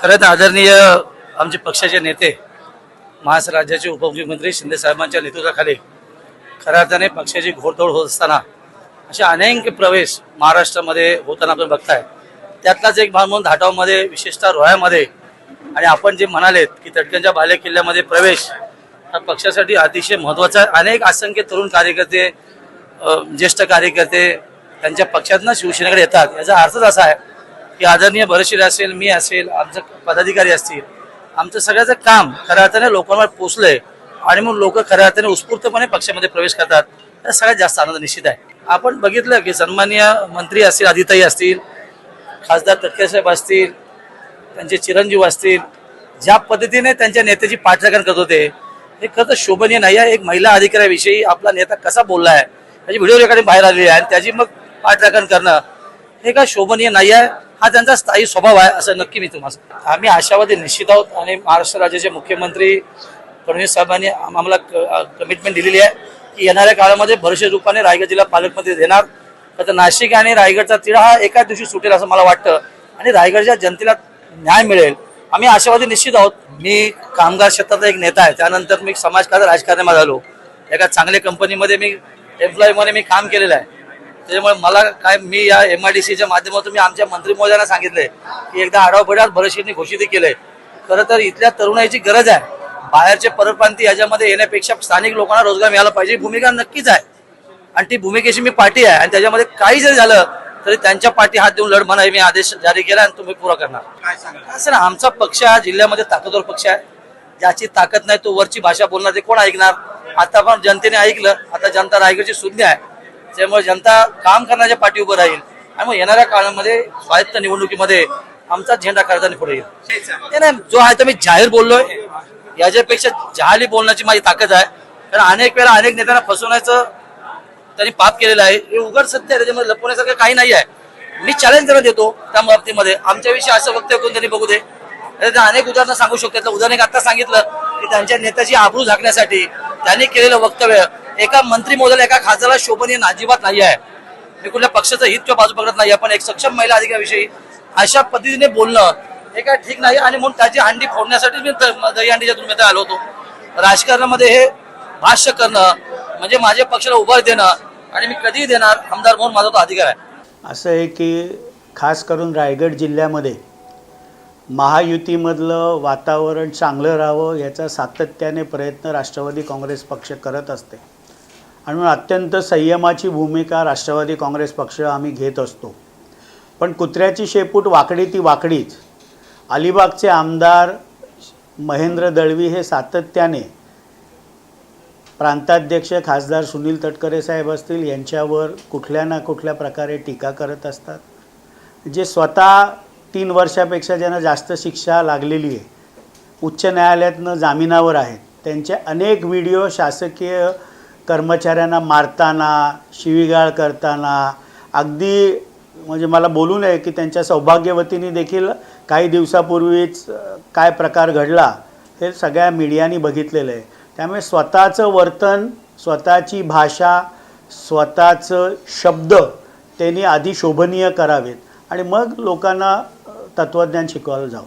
खरं तर आदरणीय आमचे पक्षाचे नेते महाराष्ट्र राज्याचे उपमुख्यमंत्री शिंदे साहेबांच्या नेतृत्वाखाली खऱ्या अर्थाने पक्षाची घोडदौड होत असताना असे अनेक प्रवेश महाराष्ट्रामध्ये होताना आपण बघताय. त्यातलाच एक भाग म्हणून धाटावमध्ये विशेषतः रोह्यामध्ये आणि आपण जे म्हणालेत की तटक्यांच्या बाले किल्ल्यामध्ये प्रवेश हा पक्षासाठी अतिशय महत्त्वाचा आहे. अनेक असंख्य तरुण कार्यकर्ते ज्येष्ठ कार्यकर्ते त्यांच्या पक्षातनं शिवसेनेकडे येतात. याचा अर्थच असा आहे की आदरणीय भरशीर असेल मी असेल आमचं पदाधिकारी असतील आमचं सगळ्याचं काम खऱ्या अर्थाने लोकांवर पोचलंय आणि मग लोक खऱ्या अर्थाने उत्स्फूर्तपणे पक्षामध्ये प्रवेश करतात या सगळ्यात जास्त आनंद निश्चित आहे. आपण बघितलं की सन्मान्य मंत्री असतील आदिताई असतील खासदार तटकेसाहेब असतील त्यांचे चिरंजीव असतील ज्या पद्धतीने त्यांच्या नेत्याची पाठराखण करत होते हे खरं तर शोभनीय नाही आहे. एक महिला अधिकाऱ्याविषयी आपला नेता कसा बोलला आहे त्याची व्हिडिओ रेकॉर्डिंग बाहेर आलेली आहे आणि त्याची मग पाठराखण करणं हे काय शोभनीय नाही आहे. हा त्यांचा स्थायी स्वभाव आहे असं नक्की मी तुम्हाला आम्ही आशावादी निश्चित आहोत आणि महाराष्ट्र राज्याचे मुख्यमंत्री फडणवीस साहेबांनी आम्हाला कमिटमेंट दिलेली आहे की येणाऱ्या काळामध्ये भरसे रूपाने रायगड जिल्हा पालकमंत्री देणार. तर नाशिक आणि रायगडचा तिढा हा एकाच दिवशी सुटेल असं मला वाटतं आणि रायगडच्या जनतेला न्याय मिळेल. आम्ही आशावादी निश्चित आहोत. मी कामगार क्षेत्राचा एक नेता आहे. त्यानंतर मी समाजकार्य राजकारणामध्ये झालो एका चांगल्या कंपनीमध्ये मी एम्प्लॉईमध्ये मी काम केलेलं आहे. त्याच्यामुळे मला काय मी या एम आय डी सीच्या माध्यमातून मी आमच्या मंत्री महोदयांना सांगितलंय की एकदा आढावा बैठक भरशीने घोषित केलंय. खरं तर इथल्या तरुणाईची गरज आहे. बाहेरचे परप्रांती याच्यामध्ये येण्यापेक्षा स्थानिक लोकांना रोजगार मिळाला पाहिजे ही भूमिका नक्कीच आहे. आणि ती भूमिकेची मी पार्टी आहे. आणि त्याच्यामध्ये काही जरी झालं तरी त्यांच्या पाठी हात देऊन लढ म्हणा मी आदेश जारी केला आणि तुम्ही पुरा करणार. असं ना आमचा पक्ष हा जिल्ह्यामध्ये ताकदवर पक्ष आहे. ज्याची ताकद नाही तो वरची भाषा बोलणार ते कोण ऐकणार? आता पण जनतेने ऐकलं आता जनता रायगडची सुज्ञ आहे. त्यामुळे जनता काम करण्याच्या पाठी उभं राहील आणि मग येणाऱ्या काळामध्ये स्वायत्त निवडणुकीमध्ये आमचा झेंडा करताना पुढे येईल. ते नाही जो आहे तर मी जाहीर बोललोय. याच्यापेक्षा जहाली बोलण्याची माझी ताकद आहे. कारण अनेक वेळा अनेक नेत्यांना फसवण्याचं त्यांनी पाप केलेलं आहे. हे उघड सत्य आहे त्याच्यामध्ये लपवण्यासारखं काही नाही आहे. मी चॅलेंज त्यांना देतो त्या बाबतीमध्ये. आमच्याविषयी असं वक्तव्य करून त्यांनी बघू दे. तर अनेक उदाहरणं सांगू शकतो त्यातलं उदाहरण एक आता सांगितलं की त्यांच्या नेत्याची आबरू झाकण्यासाठी त्यांनी केलेलं वक्तव्य एका मंत्री मोदल एका खासदाराला शोभनीय अजिबात नाही आहे. मी कुठल्या पक्षाचं हित किंवा बाजू पकडत नाही पण एक सक्षम महिला अधिकाऱ्याविषयी अशा पद्धतीने बोलणं हे काय ठीक नाही आणि म्हणून त्याची हंडी फोडण्यासाठी मी द- दहीहंडीच्या तुम्ही आलो होतो. राजकारणामध्ये हे भाष्य करणं म्हणजे माझ्या पक्षाला उभार देणं आणि मी कधीही देणार आमदार म्हणून माझा तो अधिकार आहे. असं आहे की खास करून रायगड जिल्ह्यामध्ये महायुतीमधलं वातावरण चांगलं राहावं याचा सातत्याने प्रयत्न राष्ट्रवादी काँग्रेस पक्ष करत असते. आणि म्हणून अत्यंत संयमाची भूमिका राष्ट्रवादी काँग्रेस पक्ष आम्ही घेत असतो. पण कुत्र्याची शेपूट वाकडी ती वाकडीच. अलिबागचे आमदार महेंद्र दळवी हे सातत्याने प्रांताध्यक्ष खासदार सुनील तटकरे साहेब असतील यांच्यावर कुठल्या ना कुठल्या प्रकारे टीका करत असतात. जे स्वतः तीन वर्षापेक्षा ज्यांना जास्त शिक्षा लागलेली आहे उच्च न्यायालयातनं जामिनावर आहेत त्यांचे अनेक व्हिडिओ शासकीय कर्मचाऱ्यांना मारताना शिवीगाळ करताना अगदी म्हणजे मला बोलू नये की त्यांच्या सौभाग्यवतीने देखील काही दिवसापूर्वीच काय प्रकार घडला हे सगळ्या मीडियानी बघितलेलं आहे. त्यामुळे स्वतःचं वर्तन स्वतःची भाषा स्वतःचं शब्द त्यांनी आधी शोभनीय करावेत. आणि मग लोकांना तत्त्वज्ञान शिकवायला जावं.